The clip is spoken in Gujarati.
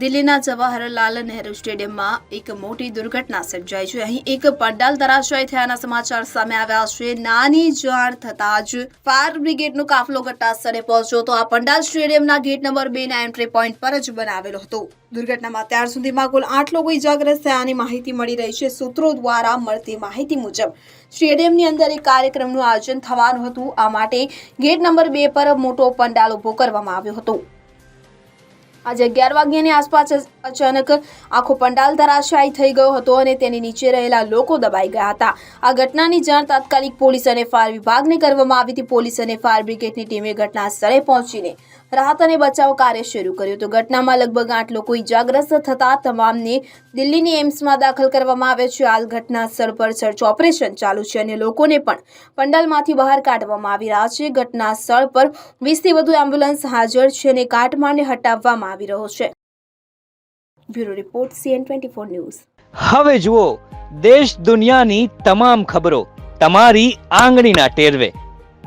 દિલ્હીના જવાહરલાલ નહેરુ સ્ટેડિયમમાં એક મોટી દુર્ઘટના સર્જાઈ છે. અહીં એક પંડાલ ધરાશાય થયાના સમાચાર સામે આવ્યા છે. નાની જાણ થતાં જ ફાયર બ્રિગેડનો કાફલો ઘટનાસ્થળે પહોંચ્યો તો આ પંડાલ સ્ટેડિયમના ગેટ નંબર બે ના એન્ટ્રી પોઈન્ટ પર જ બનાવેલો હતો. દુર્ઘટનામાં ત્યાર સુધીમાં કુલ આઠ લોકો ઇજાગ્રસ્ત થયાની માહિતી મળી રહી છે. સૂત્રો દ્વારા મળતી માહિતી મુજબ, સ્ટેડિયમની અંદર એક કાર્યક્રમનું આયોજન થવાનું હતું. આ માટે ગેટ નંબર બે પર મોટો પંડાલ ઊભો કરવામાં આવ્યો હતો. આજે અગિયાર વાગ્યાની આસપાસ અચાનક આખો પંડાલ ધરાશાયી થઈ ગયો હતો અને તેની નીચે રહેલા લોકો દબાઈ ગયા હતા. આ ઘટનાની જાણ તાત્કાલિક પોલીસ અને ફાયર વિભાગને કરવામાં આવી હતી. પોલીસ અને ફાયર બ્રિગેડની ટીમે ઘટના સ્થળે પહોંચીને રાહત અને બચાવ કાર્ય શરૂ કર્યું તો ઘટનામાં લગભગ આઠ લોકો ઇજાગ્રસ્ત થતા તમામને દિલ્હીની એમ્સમાં દાખલ કરવામાં આવે છે. હાલ ઘટના સ્થળ પર સર્ચ ઓપરેશન ચાલુ છે અને લોકોને પણ પંડાલમાંથી બહાર કાઢવામાં આવી રહ્યા છે. ઘટના સ્થળ પર વીસથી વધુ એમ્બ્યુલન્સ હાજર છે અને કાટમાળને હટાવવામાં આવી રહ્યો છે. Bureau report, CN twenty four news. હવે જુઓ, દેશ દુનિયાની તમામ ખબરો તમારી આંગળીના ટેરવે.